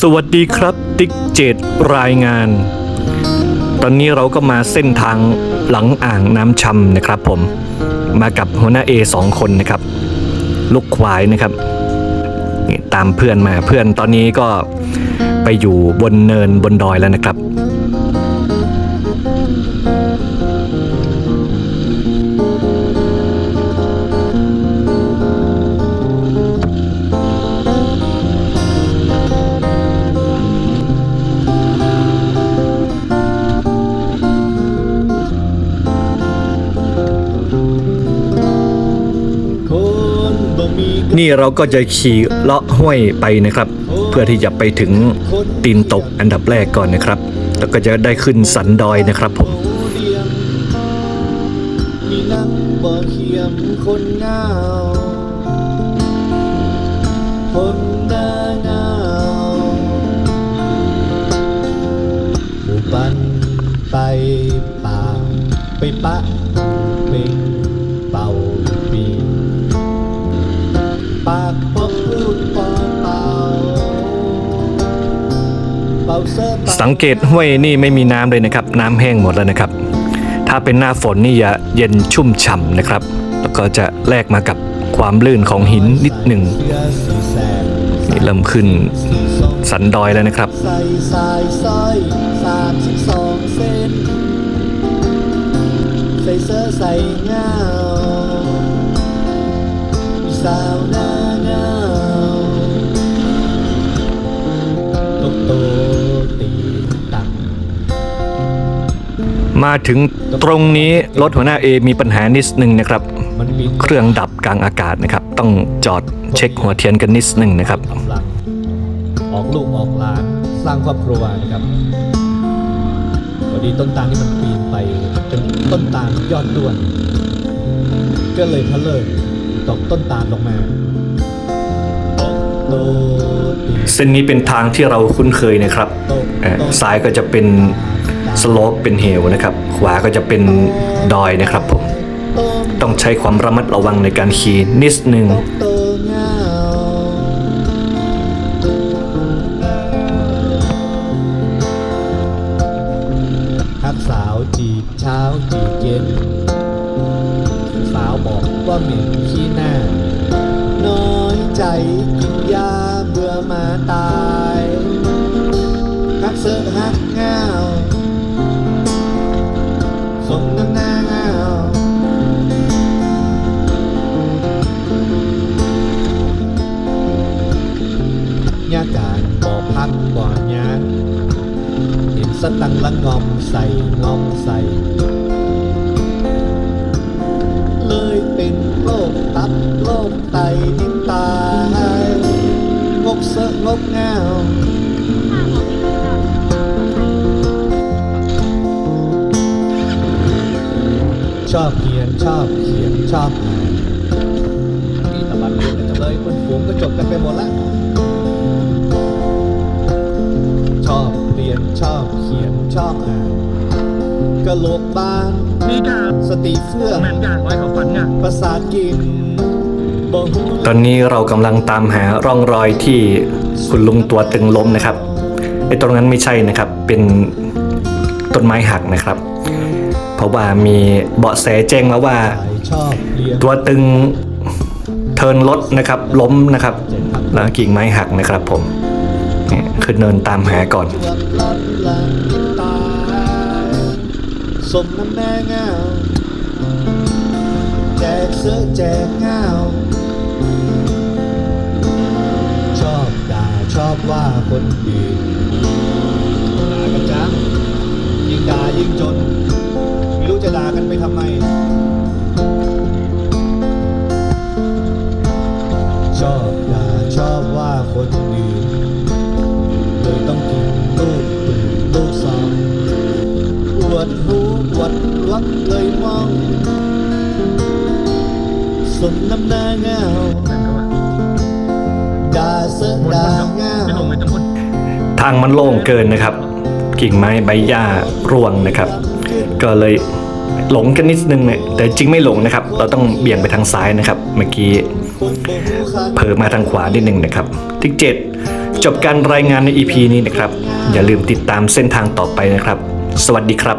สวัสดีครับ ติ๊กเจดรายงาน ตอนนี้เราก็มาเส้นทางหลังอ่างน้ำชำนะครับผม มากับหัวหน้า A สองคนนะครับ ลูกควายนะครับนี่ตามเพื่อนมาเพื่อนตอนนี้ก็ไปอยู่บนเนินบนดอยแล้วนะครับ นี่เราก็จะขี่เลาะห้วยไปนะครับ เพื่อที่จะไปถึงตีนตกอันดับแรกก่อนนะครับ แล้วก็จะได้ขึ้นสันดอยนะครับผมมีนักบ่เขียมคนเงาคนหน้าเงาหมู่ปันไปป่าไปปะเป็นเป่า สังเกตห้วยนี่ไม่มีน้ำเลยนะครับ น้ำแห้งหมดแล้วนะครับ ถ้าเป็นหน้าฝนนี่จะเย็นชุ่มฉ่ำนะครับ แล้วก็จะแลกมากับความลื่นของหินนิดหนึ่งนี่เริ่มขึ้นสันดอยแล้วนะครับใส่เสื้อใส่เงาสาวหน้าเงาตกโต ตีตังมาถึงตรงนี้รถหัวหน้า A มีปัญหานิดนึงนะครับมันบินเครื่องดับกลางอากาศนะครับ ต้องจอดเช็คหัวเทียนกันนิดนึงนะครับกำลังออกลูกออกหลานสร้างครอบครัวนะครับพอดีต้นตาลที่มันปีนไปเป็นต้นตาลยอดด้วน ก็เลยทะเลิกตกต้นตาลลงมาโตตี เส้นนี้เป็นทางที่เราคุ้นเคยนะครับซ้ายก็จะเป็นสโลปเป็นเหวนะครับ ขวาก็จะเป็นดอยนะครับผม ต้องใช้ความระมัดระวังในการขี่นิดนึงเงาทักสาวจีบเช้าจีบเย็น สาวบอกว่าเหม็นขี้หน้า ใจกินยาเบื่อมาตายฮักเสือฮักเงาสมน้ำหน้าเงาญาการบอกพักบ่อยางเห็นสตังละงอมใส่งอมใส่เลยเป็นโรคตับโรคไต งกเงาชอบเขียนชอบเขียนชอบอ่านมีตะบันเรียนกันเลยคนฝูงก็จบกันไปหมดละชอบเรียนชอบเขียนชอบอ่านกะโหลกบานนี่กาสติเฟื่องแมนกาไว้เขาฝันกาประสาทกินบ่หู ตอนนี้เรากำลังตามหาร่องรอยที่คุณลุงตัวตึงล้มนะครับไอ้ตรงนั้นไม่ใช่นะครับ เป็นต้นไม้หักนะครับ เพราะว่ามีเบาะแสแจ้งมาว่า ตัวตึงเทินรถนะครับ ล้มนะครับ แล้วกิ่งไม้หักนะครับผมเนี่ยขึ้นเนินตามหาก่อนสมน้ำแม่เงาแจกเสื้อแจกเงา ยิ่งด่ายิ่งจน ไม่รู้จะด่ากันไปทำไม ชอบด่าชอบว่าคนอื่นเลยต้องกินลูกปืนลูกซองอวดหูอวดรักเลยมองสมน้ำหน้าเงาด่าเสือด่าเงาไม่ลงไม่ต้องพูดทางมันโล่งเกินนะครับ กิ่งไม้ใบหญ้าร่วงนะครับ ก็เลยหลงกันนิดนึงเนี่ยแต่จริงไม่หลงนะครับ เราต้องเบี่ยงไปทางซ้ายนะครับ เมื่อกี้เผลอมาทางขวานิดนึงนะครับที่เจ็ดจบการรายงานใน EP นี้นะครับ อย่าลืมติดตามเส้นทางต่อไปนะครับ สวัสดีครับ